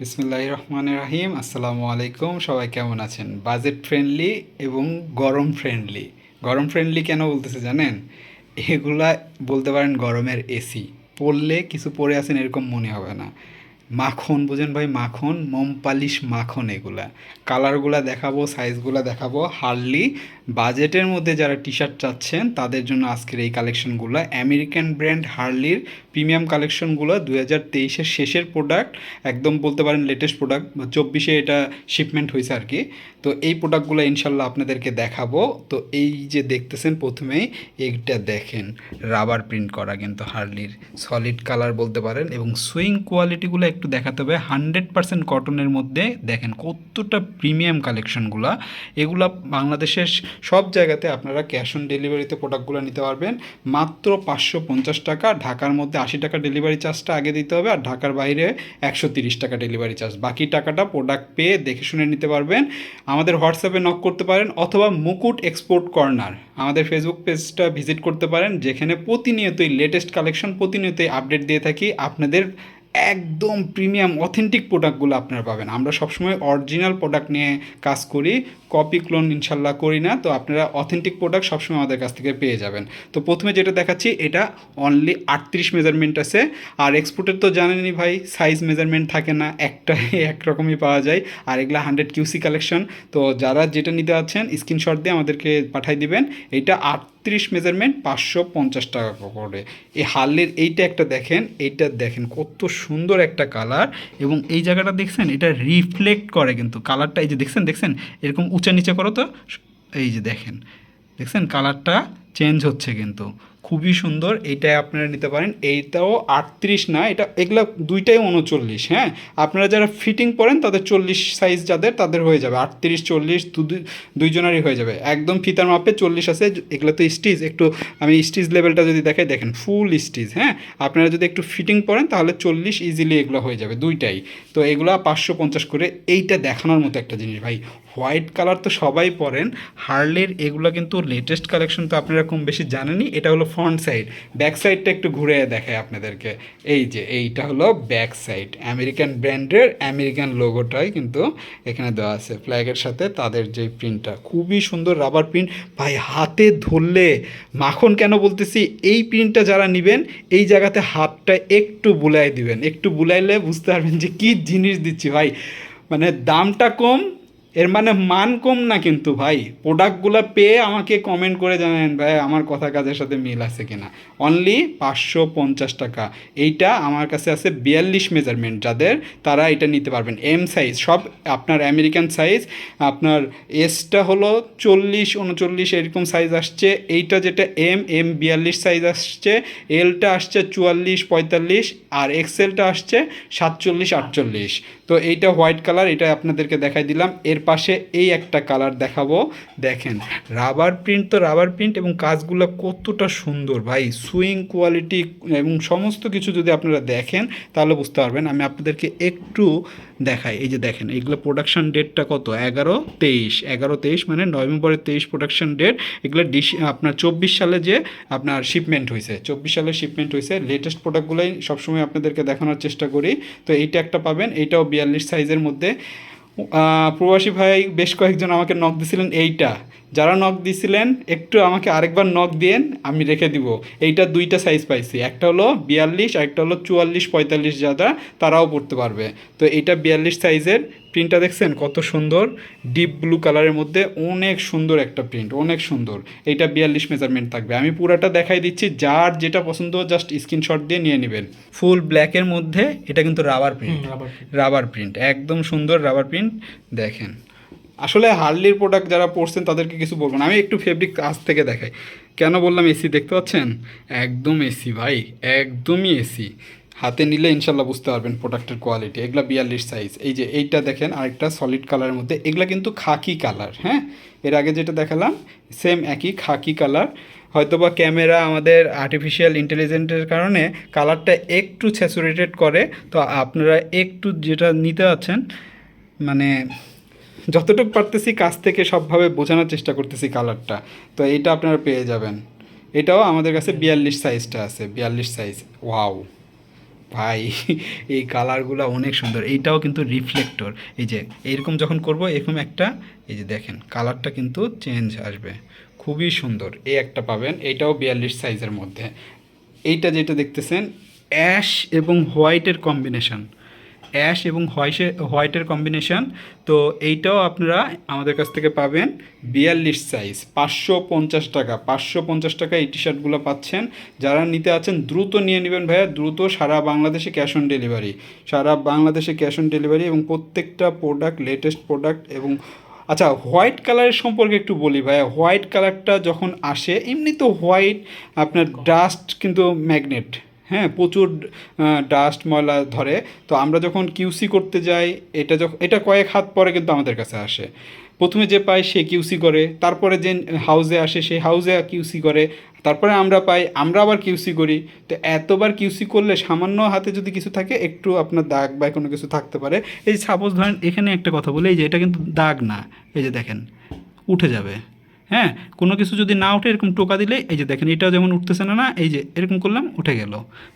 বিসমুল্লাহ রহমান রাহিম। আসসালামু আলাইকুম। সবাই কেমন আছেন? বাজেট ফ্রেন্ডলি এবং গরম ফ্রেন্ডলি গরম ফ্রেন্ডলি কেন বলতেছে জানেন? এগুলা বলতে পারেন গরমের এসি পড়লে কিছু পরে আছেন এরকম মনে হবে না। মাখন, বুঝেন ভাই, মাখন, মোম পালিশ মাখন এগুলা। কালারগুলা দেখাবো, সাইজগুলা দেখাবো। হার্লি বাজেটের মধ্যে যারা টি শার্ট চাচ্ছেন, তাদের জন্য আজকের এই কালেকশনগুলো। আমেরিকান ব্র্যান্ড হার্লির প্রিমিয়াম কালেকশনগুলো দুই হাজার তেইশের শেষের প্রোডাক্ট, একদম বলতে পারেন লেটেস্ট প্রোডাক্ট চব্বিশে এটা শিপমেন্ট হয়েছে আর কি। তো এই প্রোডাক্টগুলো ইনশাল্লাহ আপনাদেরকে দেখাবো। তো এই যে দেখতেছেন প্রথমেই, এইটা দেখেন, রাবার প্রিন্ট করা কিন্তু হার্লির। সলিড কালার বলতে পারেন এবং সুইং কোয়ালিটিগুলো একটু দেখাতে হবে। হান্ড্রেড পার্সেন্ট কটনের মধ্যে দেখেন কতটা প্রিমিয়াম কালেকশনগুলো এগুলা বাংলাদেশের সব জায়গাতে আপনারা ক্যাশ অন ডেলিভারিতে প্রোডাক্টগুলো নিতে পারবেন। মাত্র পাঁচশো পঞ্চাশ টাকা, ঢাকার মধ্যে আশি টাকা ডেলিভারি চার্জটা আগে দিতে হবে আর ঢাকার বাইরে একশো তিরিশ টাকা ডেলিভারি চার্জ বাকি টাকাটা প্রোডাক্ট পেয়ে দেখে শুনে নিতে পারবেন। আমাদের হোয়াটসঅ্যাপে নক করতে পারেন অথবা মুকুট এক্সপোর্ট কর্নার আমাদের ফেসবুক পেজটা ভিজিট করতে পারেন। যেখানে প্রতিনিয়তই লেটেস্ট কালেকশন প্রতিনিয়তই আপডেট দিয়ে থাকি। আপনাদের একদম প্রিমিয়াম অথেন্টিক প্রোডাক্টগুলো আপনারা পাবেন। আমরা সবসময় অরিজিনাল প্রোডাক্ট নিয়ে কাজ করি কপি ক্লোন ইনশাল্লাহ করি না, তো আপনারা অথেন্টিক প্রোডাক্ট সবসময় আমাদের কাছ থেকে পেয়ে যাবেন। তো প্রথমে যেটা দেখাচ্ছি, এটা অনলি আটত্রিশ মেজারমেন্ট আছে। আর এক্সপোর্টের তো জানেনই ভাই সাইজ মেজারমেন্ট থাকে না একটা একরকমই পাওয়া যায়। আর এগুলো হান্ড্রেড কিউসি কালেকশন তো যারা যেটা নিতে আছেন স্ক্রিনশট দিয়ে আমাদেরকে পাঠিয়ে দিবেন। এটা আটত্রিশ মেজারমেন্ট পাঁচশো পঞ্চাশ টাকা করে। এই হার্লির এইটা একটা দেখেন, এইটা দেখেন কত সুন্দর একটা কালার এবং এই জায়গাটা দেখছেন, এটা রিফ্লেক্ট করে কিন্তু। কালারটা এই যে দেখছেন দেখছেন? এরকম উঁচা নিচে করো তো, এই যে দেখেন। দেখছেন? কালারটা চেঞ্জ হচ্ছে কিন্তু। খুবই সুন্দর, এইটাই আপনারা নিতে পারেন। এইটাও আটত্রিশ না, এটা এগুলা দুইটাই উনচল্লিশ হ্যাঁ? আপনারা যারা ফিটিং পরেন, তাদের চল্লিশ সাইজ যাদের, তাদের হয়ে যাবে। আটত্রিশ, চল্লিশ, দু- দুইজনেরই হয়ে যাবে। একদম ফিতার মাপে চল্লিশ আছে, এগুলো তো স্টিচ একটু আমি স্টিচ লেভেলটা যদি দেখাই, দেখেন ফুল স্টিচ হ্যাঁ? আপনারা যদি একটু ফিটিং পরেন, তাহলে চল্লিশ ইজিলি এগুলো হয়ে যাবে, দুইটাই। তো এগুলো পাঁচশো পঞ্চাশ করে এইটা দেখানোর মতো একটা জিনিস, ভাই। হোয়াইট কালার তো সবাই পরেন। হার্লের এগুলো কিন্তু লেটেস্ট কালেকশন তো আপনারা কম বেশি জানেনই। এটা হলো ফ্রন্ট সাইড ব্যাক সাইডটা একটু ঘুরে দেখায় আপনাদেরকে। এই যে, এইটা হলো ব্যাক সাইড আমেরিকান ব্র্যান্ডের আমেরিকান লোগোটাই কিন্তু এখানে দেওয়া আছে। ফ্ল্যাগের সাথে তাদের যে প্রিন্টটা খুবই সুন্দর রাবার প্রিন্ট ভাই, হাতে ধরলে মাখন কেন বলতেছি? এই প্রিন্টটা যারা নেবেন, এই জায়গাতে হাতটা একটু বুলাই দিবেন। একটু বুলাইলে বুঝতে পারবেন যে কী জিনিস দিচ্ছি। ভাই মানে দামটা কম এর মানে মান কম না কিন্তু ভাই? প্রোডাক্টগুলো পেয়ে আমাকে কমেন্ট করে জানেন ভাই, আমার কথা কাজের সাথে মিল আছে কিনা? অনলি পাঁচশো পঞ্চাশ টাকা। এইটা আমার কাছে আছে বিয়াল্লিশ মেজারমেন্ট যাদের তারা এটা নিতে পারবেন। এম সাইজ সব আপনার আমেরিকান সাইজ আপনার এসটা হলো চল্লিশ, উনচল্লিশ এরকম সাইজ আসছে। এইটা যেটা এম এম বিয়াল্লিশ সাইজ আসছে। এলটা আসছে চুয়াল্লিশ, পঁয়তাল্লিশ আর এক্সেলটা আসছে সাতচল্লিশ, আটচল্লিশ। তো এইটা হোয়াইট কালার, এটা আপনাদেরকে দেখাই দিলাম। এর পাশে এই একটা কালার দেখাবো। দেখেন, রাবার প্রিন্ট তো রাবার প্রিন্ট এবং কাজগুলো কতটা সুন্দর ভাই। সুইং কোয়ালিটি এবং সমস্ত কিছু যদি আপনারা দেখেন, তাহলে বুঝতে পারবেন। আমি আপনাদেরকে একটু দেখাই এই যে দেখেন, এগুলো প্রোডাকশান ডেটটা কত? এগারো তেইশ। এগারো তেইশ মানে নভেম্বরের তেইশ প্রোডাকশান ডেট এগুলো ডিস আপনার চব্বিশ সালে যে আপনার শিপমেন্ট হয়েছে চব্বিশ সালে শিপমেন্ট হয়েছে লেটেস্ট প্রোডাক্টগুলোই সবসময় আপনাদেরকে দেখানোর চেষ্টা করি। তো এইটা একটা পাবেন। এইটাও বিয়াল্লিশ সাইজের মধ্যে। প্রবাসী ভাই বেশ কয়েকজন আমাকে নখ দিছিলেন, এইটা। যারা নখ দিছিলেন, একটু আমাকে আরেকবার নখ দিয়েন, আমি রেখে দিব। এইটা দুইটা সাইজ পাইছি। একটা হলো বিয়াল্লিশ, আর একটা হলো চুয়াল্লিশ, পঁয়তাল্লিশ যারা, তারাও পড়তে পারবে। তো এইটা বিয়াল্লিশ সাইজের প্রিন্টটা দেখছেন? কত সুন্দর। ডিপ ব্লু কালারের মধ্যে অনেক সুন্দর একটা প্রিন্ট অনেক সুন্দর। এটা বিয়াল্লিশ মেজারমেন্ট থাকবে। আমি পুরাটা দেখাই দিচ্ছি। যার যেটা পছন্দ জাস্ট স্ক্রিনশট দিয়ে নিয়ে নেবেন। ফুল ব্ল্যাকের মধ্যে এটা কিন্তু রাবার প্রিন্ট রাবার প্রিন্ট একদম সুন্দর রাবার প্রিন্ট দেখেন। আসলে হার্লির প্রোডাক্ট যারা পড়ছেন তাদেরকে কিছু বলব না। আমি একটু ফেব্রিক কাছ থেকে দেখাই। কেন বললাম এসি দেখতে পাচ্ছেন? একদম এসি ভাই একদমই এসি হাতে নিলে ইনশাল্লাহ বুঝতে পারবেন প্রোডাক্টের কোয়ালিটি এগুলা বিয়াল্লিশ সাইজ এই যে এইটা দেখেন, আরেকটা সলিড কালারের মধ্যে। এগুলা কিন্তু খাকি কালার হ্যাঁ? এর আগে যেটা দেখালাম সেম একই খাকি কালার হয়তোবা ক্যামেরা আমাদের আর্টিফিশিয়াল ইন্টেলিজেন্টের কারণে কালারটা একটু স্যাচুরেটেড করে। তো আপনারা একটু যেটা নিতে আছেন মানে যতটুকু পারতেছি কাছ থেকে সবভাবে বোঝানোর চেষ্টা করতেছি কালারটা তো এইটা আপনারা পেয়ে যাবেন। এটাও আমাদের কাছে বিয়াল্লিশ সাইজটা আছে, বিয়াল্লিশ সাইজ ওয়াও ভাই, এই কালারগুলো অনেক সুন্দর। এইটাও কিন্তু রিফ্লেক্টর এই যে, এইরকম যখন করব, এরকম একটা, এই যে দেখেন কালারটা কিন্তু চেঞ্জ আসবে। খুবই সুন্দর। এই একটা পাবেন এইটাও বিয়াল্লিশ সাইজের মধ্যে। এইটা যেটা দেখতেছেন অ্যাশ এবং হোয়াইটের কম্বিনেশন অ্যাশ এবং হোয়াইটে হোয়াইটের কম্বিনেশন তো এইটাও আপনারা আমাদের কাছ থেকে পাবেন বিয়াল্লিশ সাইজ পাঁচশো পঞ্চাশ টাকা, পাঁচশো পঞ্চাশ টাকা এই টি শার্টগুলো পাচ্ছেন। যারা নিতে আছেন, দ্রুত নিয়ে নেবেন ভাইয়া, দ্রুত সারা বাংলাদেশে ক্যাশ অন ডেলিভারি সারা বাংলাদেশে ক্যাশ অন ডেলিভারি এবং প্রত্যেকটা প্রোডাক্ট লেটেস্ট প্রোডাক্ট এবং আচ্ছা হোয়াইট কালারের সম্পর্কে একটু বলি ভাইয়া হোয়াইট কালারটা যখন আসে এমনি তো হোয়াইট আপনার ডাস্ট কিন্তু ম্যাগনেট হ্যাঁ প্রচুর ডাস্ট ময়লা ধরে। তো আমরা যখন কিউসি করতে যাই, এটা যখন এটা কয়েক হাত পরে কিন্তু আমাদের কাছে আসে। প্রথমে যে পাই সে কিউসি করে, তারপরে যে হাউজে আসে সেই হাউজে কিউসি করে, তারপরে আমরা পাই, আমরা আবার কিউসি করি। তো এতবার কিউসি করলে সামান্য হাতে যদি কিছু থাকে, একটু আপনার দাগ বা কোনো কিছু থাকতে পারে। এই সাপোজ ধরেন এখানে একটা কথা বলি, এই যে এটা কিন্তু দাগ না। এই যে দেখেন, উঠে যাবে। হ্যাঁ কোনো কিছু যদি না উঠে এরকম টোকা দিলে এই যে দেখেন এটাও যেমন উঠতেছে না না এই যে এরকম করলাম উঠে গেল।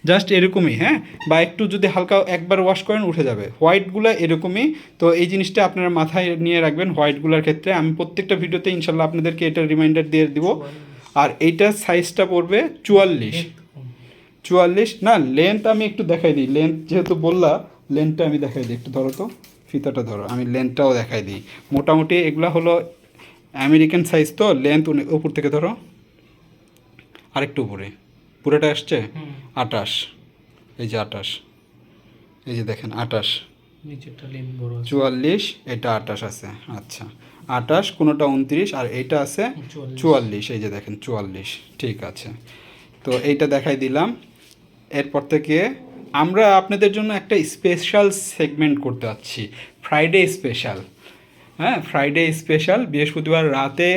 জাস্ট এরকমই হ্যাঁ? বা একটু যদি হালকা একবার ওয়াশ করেন উঠে যাবে। হোয়াইটগুলো এরকমই তো এই জিনিসটা আপনারা মাথায় নিয়ে রাখবেন হোয়াইটগুলোর ক্ষেত্রে। আমি প্রত্যেকটা ভিডিওতে ইনশাল্লাহ আপনাদেরকে এটা রিমাইন্ডার দিয়ে দিব। আর এইটার সাইজটা পড়বে চুয়াল্লিশ। চুয়াল্লিশ না লেন্থ আমি একটু দেখাই দিই। লেন্থ যেহেতু বললা লেন্থটা আমি দেখাই দিই। একটু ধরো তো ফিতাটা ধরো আমি লেন্থটাও দেখাই দিই। মোটামুটি এগুলো হলো আমেরিকান সাইজ তো লেন্থ উপর থেকে ধরো আরেকটু উপরে। পুরোটা আসছে আটাশ এই যে আটাশ এই যে দেখেন আটাশ চুয়াল্লিশ এটা আটাশ আছে। আচ্ছা। আটাশ কোনোটা উনত্রিশ আর এইটা আছে চুয়াল্লিশ। চুয়াল্লিশ। এই যে দেখেন চুয়াল্লিশ। ঠিক আছে। তো এইটা দেখাই দিলাম। এরপর থেকে আমরা আপনাদের জন্য একটা স্পেশাল সেগমেন্ট করতে যাচ্ছি। ফ্রাইডে স্পেশাল হ্যাঁ ফ্রাইডে স্পেশাল বৃহস্পতিবার রাতে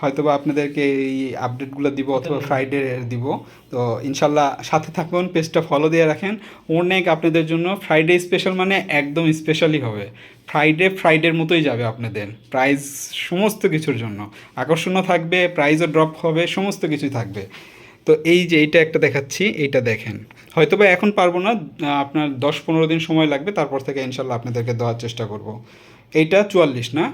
হয়তোবা আপনাদেরকে এই আপডেটগুলো দিব অথবা ফ্রাইডে দিব। তো ইনশাল্লাহ সাথে থাকুন পেজটা ফলো দিয়ে রাখেন। অনেক আপনাদের জন্য ফ্রাইডে স্পেশাল মানে একদম স্পেশালই হবে। ফ্রাইডে ফ্রাইডের মতোই যাবে আপনাদের। প্রাইস সমস্ত কিছুর জন্য। আকর্ষণও থাকবে প্রাইজও ড্রপ হবে সমস্ত কিছুই থাকবে। তো এই যে এইটা একটা দেখাচ্ছি এইটা দেখেন। হয়তো বা এখন পারব না আপনার দশ পনেরো দিন সময় লাগবে তারপর থেকে ইনশাল্লাহ আপনাদেরকে দেওয়ার চেষ্টা করব। এইটা চুয়াল্লিশ না?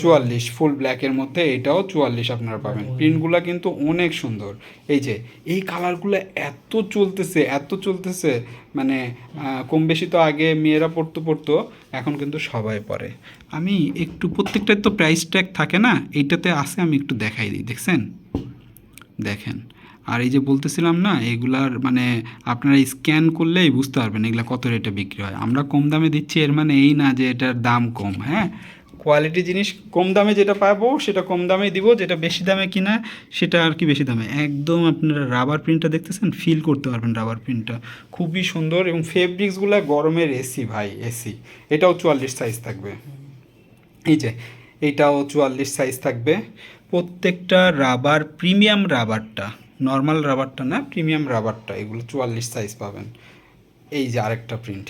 চুয়াল্লিশ। ফুল ব্ল্যাকের মধ্যে এটাও চুয়াল্লিশ আপনারা পাবেন। প্রিন্টগুলো কিন্তু অনেক সুন্দর। এই যে এই কালারগুলো এত চলতেছে এত চলতেছে মানে কম বেশি তো আগে মেয়েরা পড়তো পড়তো এখন কিন্তু সবাই পরে আমি একটু প্রত্যেকটার তো প্রাইস ট্যাগ থাকে না এইটাতে আছে আমি একটু দেখাই দিই দেখছেন? দেখেন। আর এই যে বলতেছিলাম না, এগুলার মানে আপনারা স্ক্যান করলেই বুঝতে পারবেন এগুলা কত রেটে বিক্রি হয়। আমরা কম দামে দিচ্ছি, এর মানে এই না যে এটার দাম কম হ্যাঁ? কোয়ালিটি জিনিস কম দামে যেটা পাবো, সেটা কম দামেই দিব, যেটা বেশি দামে কিনা, সেটা আর কি বেশি দামে। একদম আপনারা রাবার প্রিন্টটা দেখতেছেন? ফিল করতে পারবেন রাবার প্রিন্টটা খুবই সুন্দর এবং ফেব্রিক্সগুলো গরমের এসি ভাই এসি এটাও চুয়াল্লিশ সাইজ থাকবে। এই যে, এটাও চুয়াল্লিশ সাইজ থাকবে। প্রত্যেকটা রাবার প্রিমিয়াম রাবারটা নর্মাল রাবারটা না প্রিমিয়াম রাবারটা এগুলো চুয়াল্লিশ সাইজ পাবেন। এই যে আরেকটা প্রিন্ট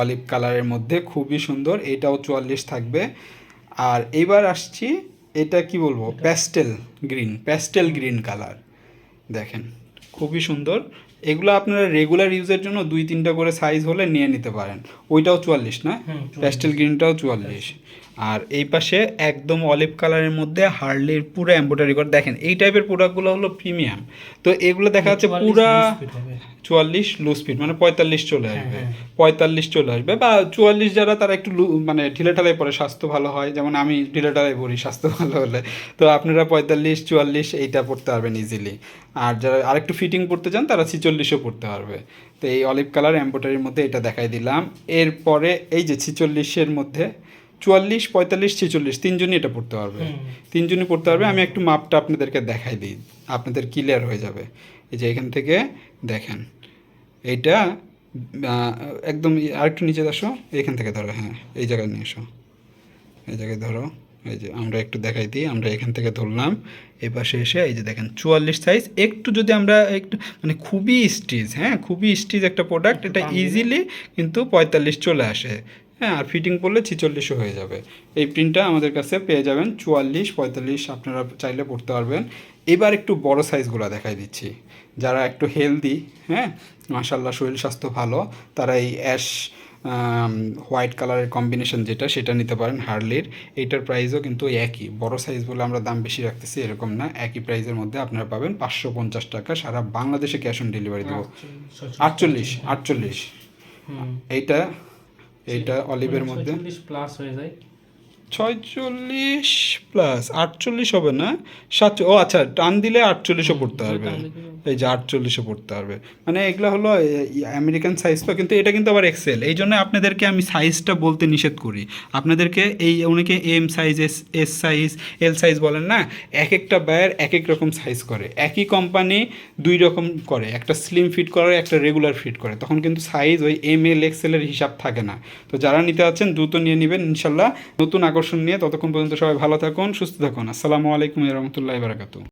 অলিভ কালারের মধ্যে খুবই সুন্দর এটাও চুয়াল্লিশ থাকবে। আর এইবার আসছি এটা কি বলব? Pastel green pastel green colour দেখেন খুবই সুন্দর। এগুলো আপনারা রেগুলার ইউজের জন্য দুই তিনটা করে সাইজ হলে নিয়ে নিতে পারেন। ওইটাও চুয়াল্লিশ না? হুম, 44 প্যাস্টেল গ্রিনটাও চুয়াল্লিশ। আর এই পাশে একদম অলিভ কালারের মধ্যে হার্লির পুরো এম্ব্রয়ডারি করে দেখেন এই টাইপের প্রোডাক্টগুলো হলো প্রিমিয়াম তো এগুলো দেখা যাচ্ছে 44 পুরা। চুয়াল্লিশ লু স্পিড মানে পঁয়তাল্লিশ চলে হ্যাঁ, আসবে। হ্যাঁ। পঁয়তাল্লিশ চলে আসবে বা চুয়াল্লিশ যারা তারা একটু মানে ঢিলে ঢালাই পরে স্বাস্থ্য ভালো হয়। যেমন আমি ঢিলে ঢালাই পরি স্বাস্থ্য ভালো হলে। তো আপনারা পঁয়তাল্লিশ চুয়াল্লিশ এইটা পড়তে পারবেন ইজিলি আর যারা আরেকটু ফিটিং পড়তে চান তারা ছিচল্লিশও পড়তে পারবে। তো এই অলিভ কালার এম্বোটারির মধ্যে এটা দেখাই দিলাম। এরপরে এই যে ছিচল্লিশের মধ্যে চুয়াল্লিশ পঁয়তাল্লিশ ছেচল্লিশ তিনজনই এটা পড়তে পারবে। তিনজনই পড়তে পারবে আমি একটু মাপটা আপনাদেরকে দেখাই দিই আপনাদের ক্লিয়ার হয়ে যাবে। এই যে এখান থেকে দেখেন এইটা একদম আরেকটু নিচে আসো এখান থেকে ধরো হ্যাঁ এই জায়গায় নিয়ে এসো। এই জায়গায় ধরো এই যে আমরা একটু দেখাই দিই আমরা এখান থেকে ধরলাম এই পাশে এসে এই যে দেখেন চুয়াল্লিশ সাইজ একটু যদি আমরা একটু মানে খুবই স্টিচ হ্যাঁ খুবই স্টিচ একটা প্রোডাক্ট এটা ইজিলি কিন্তু পঁয়তাল্লিশ চলে আসে। হ্যাঁ আর ফিটিং করলে ছিচল্লিশও হয়ে যাবে। এই প্রিন্টটা আমাদের কাছে পেয়ে যাবেন চুয়াল্লিশ পঁয়তাল্লিশ আপনারা চাইলে পড়তে পারবেন। এবার একটু বড় সাইজগুলো দেখাই দিচ্ছি। যারা একটু হেলদি হ্যাঁ মাশাল্লাহ শরীর স্বাস্থ্য ভালো তারা এই অ্যাশ হোয়াইট কালারের কম্বিনেশন যেটা সেটা নিতে পারেন হার্লির। এইটার প্রাইসও কিন্তু একই। বড় সাইজ বলে আমরা দাম বেশি রাখতেছি এরকম না। একই প্রাইসের মধ্যে আপনারা পাবেন পাঁচশো পঞ্চাশ টাকা সারা বাংলাদেশে ক্যাশ অন ডেলিভারি দেবো। আটচল্লিশ আটচল্লিশ এইটা এইটা অলিভের মধ্যে। প্লাস হয়ে যায়। ছয়চল্লিশ প্লাস আটচল্লিশ হবে না? সাত ও আচ্ছা টান দিলে আটচল্লিশও পড়তে পারবে। এই যে আটচল্লিশও পড়তে পারবে। মানে এগুলো হলো আমেরিকান সাইজ তো কিন্তু এটা কিন্তু আবার এক্সেল এই জন্য আপনাদেরকে আমি সাইজটা বলতে নিষেধ করি। আপনাদেরকে এই অনেকে M size S S size L size বলেন না? এক একটা বায়ার এক এক রকম সাইজ করে। একই কোম্পানি দুই রকম করে। একটা স্লিম ফিট করে একটা রেগুলার ফিট করে। তখন কিন্তু সাইজ ওই এম এল এক্সেলের হিসাব থাকে না। তো যারা নিতে আছেন দ্রুত নিয়ে নেবেন ইনশাল্লাহ। নতুন আকর্ষণ নিয়ে ততক্ষণ পর্যন্ত সবাই ভালো থাকুন সুস্থ থাকুন। আসসালামু আলাইকুম রহমতুল্লাহ বারাকাতু